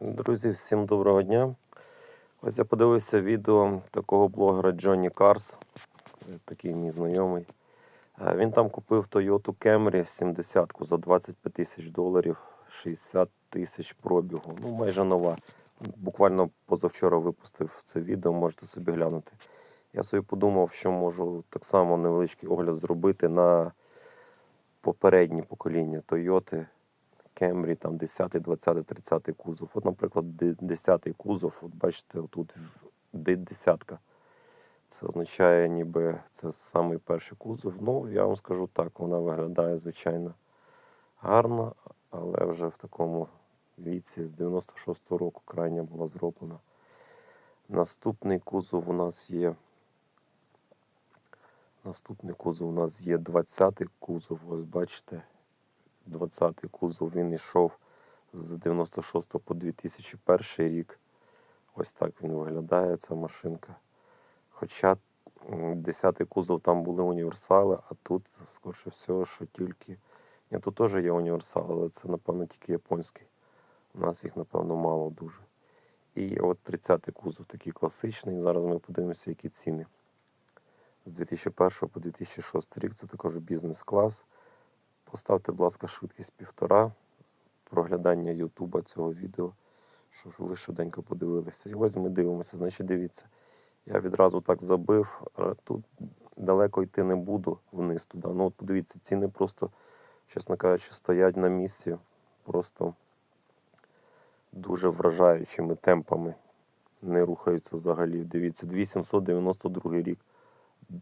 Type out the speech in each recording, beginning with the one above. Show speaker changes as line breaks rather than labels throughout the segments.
Друзі, всім доброго дня. Ось я подивився відео такого блогера Джонні Карс, такий мій знайомий. Е, Він там купив Toyota Camry 70 за 25 тисяч доларів, 60 тисяч пробігу. Ну, майже нова. Буквально позавчора випустив це відео, можете собі глянути. Я собі подумав, що можу так само невеличкий огляд зробити на попередні покоління Toyota. Кемрі, там 10, 20, 30 кузов. От, наприклад, де- 10 кузов, от бачите, тут десятка. Це означає, ніби це самий перший кузов. Ну, я вам скажу так, вона виглядає, звичайно, гарно, але вже в такому віці з 96-го року крайня була зроблена. Наступний кузов у нас є. Наступний кузов у нас є 20-й кузов, ось бачите. 20-й кузов він йшов з 96 по 2001 рік. Ось так він виглядає, ця машинка. Хоча 10-й кузов там були універсали, а тут, скоріше всього, що тільки. Ні, тут теж є універсал, але це, напевно, тільки японський. У нас їх, напевно, мало дуже. І от 30-й кузов такий класичний. Зараз ми подивимося, які ціни. З 2001 по 2006 рік це також бізнес-клас. Поставте, будь ласка, швидкість півтора проглядання Ютуба цього відео, щоб ви швиденько подивилися. І ось ми дивимося. Значить, дивіться, я відразу так забив, тут далеко йти не буду вниз туди. Ну, от подивіться, ціни просто, чесно кажучи, стоять на місці просто дуже вражаючими темпами. Не рухаються взагалі. Дивіться, 2792 рік.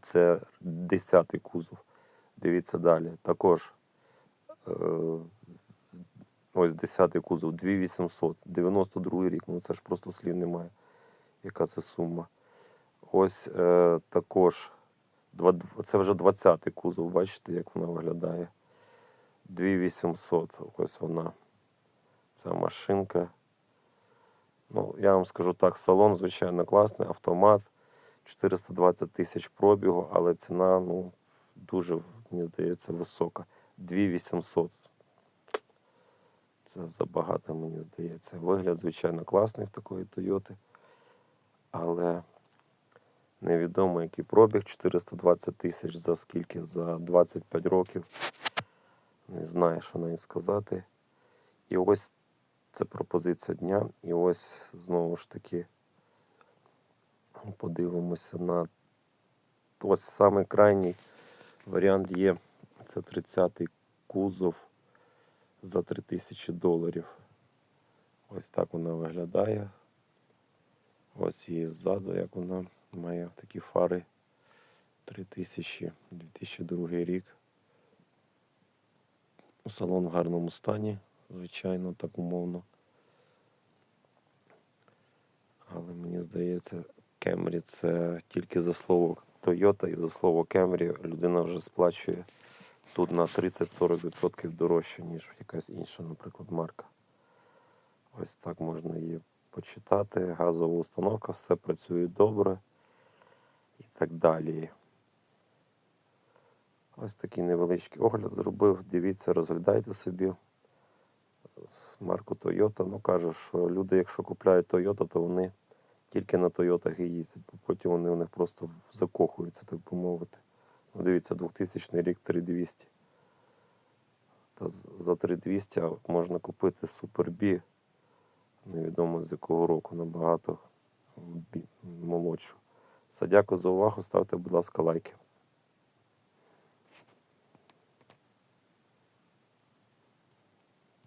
Це 10-й кузов. Дивіться далі. Також е, ось 10-й кузов, 2800, 92 рік. Ну це ж просто слів немає. Яка це сума? Ось е, також це вже 20-й кузов, бачите, як вона виглядає. 2800. Ось вона. Ця машинка. Ну, я вам скажу так, салон, звичайно, класний, автомат. 420 тисяч пробігу, але ціна, ну, дуже, мені здається, висока. 2800. Це забагато, мені здається. Вигляд, звичайно, класний в такої Тойоти. Але невідомо, який пробіг. 420 тисяч за скільки? За 25 років. Не знаю, що навіть сказати. І ось це пропозиція дня. І ось знову ж таки подивимося на ось самий крайній варіант є. Це 30-й кузов за 3000 доларів. Ось так вона виглядає. Ось її ззаду, як вона має такі фари 3000, 2002 рік. Салон в гарному стані, звичайно, так умовно. Але мені здається, Кемрі це тільки за слово Toyota і за слово Кемрі людина вже сплачує тут на 30-40% дорожче, ніж якась інша, наприклад, марка. Ось так можна її почитати. Газова установка, все працює добре і так далі. Ось такий невеличкий огляд зробив. Дивіться, розглядайте собі з марку Toyota. Ну кажу, що люди, якщо купляють Toyota, то вони тільки на Toyota і їздять, бо потім вони в них просто закохуються, так би мовити. Ну, дивіться, 2000 рік 3200. Та за 3200 можна купити Super B, невідомо з якого року, набагато молодшу. Все, дякую за увагу. Ставте, будь ласка, лайки.